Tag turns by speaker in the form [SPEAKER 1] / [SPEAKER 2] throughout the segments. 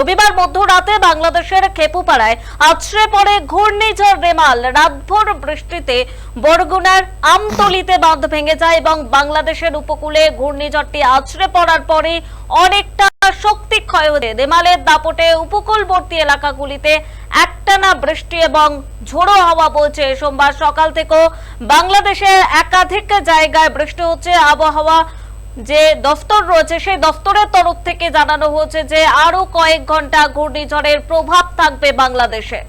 [SPEAKER 1] রবিবার মধ্যরাতে বাংলাদেশের খেপুপাড়ায় আছড়ে পড়ে ঘূর্ণিঝড় রেমাল। রাতভর বৃষ্টিতে বরগুনার আমতলিতে বাঁধ ভেঙে যায় এবং বাংলাদেশের উপকূলে ঘূর্ণিঝড়টি আছড়ে পড়ার পরে অনেকটা শক্তি ক্ষয় হয়ে রেমালের দাপটে উপকূলবর্তী এলাকাগুলিতে একটানা বৃষ্টি এবং ঝোড়ো হাওয়া বইছে। সোমবার সকাল থেকেও বাংলাদেশের একাধিক জায়গায় বৃষ্টি হচ্ছে। আবহাওয়া যে দফতর রয়েছে, সেই দফতরের তরফ থেকে জানানো হয়েছে যে আরও কয়েক ঘণ্টা ঘূর্ণিঝড়ের প্রভাব থাকবে বাংলাদেশে।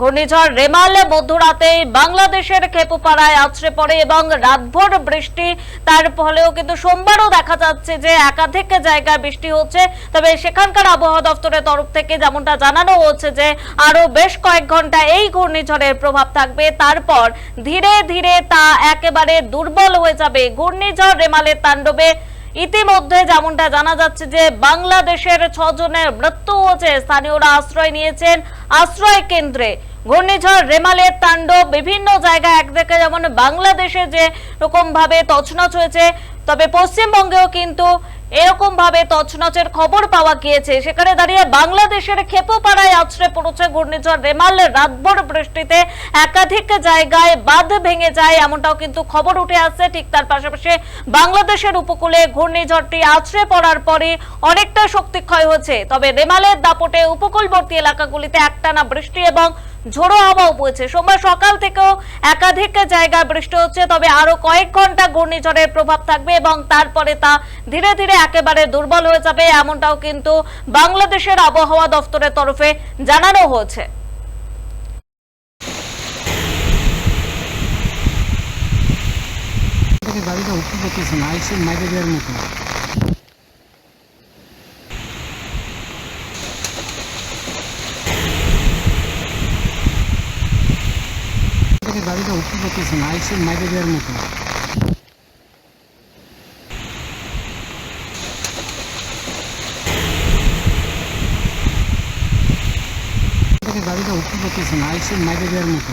[SPEAKER 1] ঘূর্ণিঝড় রেমাল মধ্যরাতে বাংলাদেশের খেপুপাড়ায় আছড়ে পড়ে এবং রাতভর বৃষ্টি। তার ফলেও কিন্তু সোমবারও দেখা যাচ্ছে যে একাধিক জায়গায় বৃষ্টি হচ্ছে। তবে সেখানকার আবহাওয়া দপ্তরের তরফ থেকে যেমনটা জানানো হচ্ছে যে আরও বেশ কয়েক ঘণ্টা এই ঘূর্ণিঝড়ের প্রভাব থাকবে। তারপর ধীরে ধীরে তা একেবারে দুর্বল হয়ে যাবে। ঘূর্ণিঝড় রেমালের তাণ্ডবে ইতিমধ্যে যেমনটা জানা যাচ্ছে যে বাংলাদেশের ছজনের মৃত্যু হয়েছে। স্থানীয়রা আশ্রয় নিয়েছেন আশ্রয় কেন্দ্রে। ঘূর্ণিঝড় রেমালের তাণ্ডব বিভিন্ন জায়গায় একদিকে যেমন বাংলাদেশে যে রকম ভাবে তছনছ হয়েছে, তবে পশ্চিমবঙ্গেও কিন্তু এরকম ভাবে তছনছের খবর পাওয়া গিয়েছে। সেখানে দাঁড়িয়ে বাংলাদেশের খেপোপাড়ায় আছড়ে পড়েছে ঘূর্ণিঝড়, রেমাল। রাতভর বৃষ্টিতে একাধিক জায়গায় বাঁধ ভেঙে যায়, এমনটাও কিন্তু খবর উঠে আসছে। ঠিক তার পাশাপাশি বাংলাদেশের উপকূলে ঘূর্ণিঝড়টি আছড়ে পড়ার পরে অনেকটা শক্তি ক্ষয় হচ্ছে। তবে রেমালের দাপটে উপকূলবর্তী এলাকাগুলিতে একটানা বৃষ্টি এবং ঝোড়ো হাওয়াও বইছে। সোমবার সকাল থেকেও একাধিক জায়গায় বৃষ্টি হচ্ছে, তবে আরও কয়েক ঘণ্টা ঘূর্ণিঝড়ের প্রভাব থাকবে এবং তারপরে তা ধীরে ধীরে একেবারে দুর্বল হয়ে যাবে, এমনটাও কিন্তু বাংলাদেশের আবহাওয়া দফতরের তরফে জানানো হয়েছে।
[SPEAKER 2] গাড়িটা উঠতে না, আইসে মাইকে দেওয়ার মতো। থেকে গাড়িটা উঠতে করতেছে না আইসে মাইরে দেওয়ার মতো। গাড়িটা উঠতে করতেছে না আইসে মাইরে দেওয়ার মতো।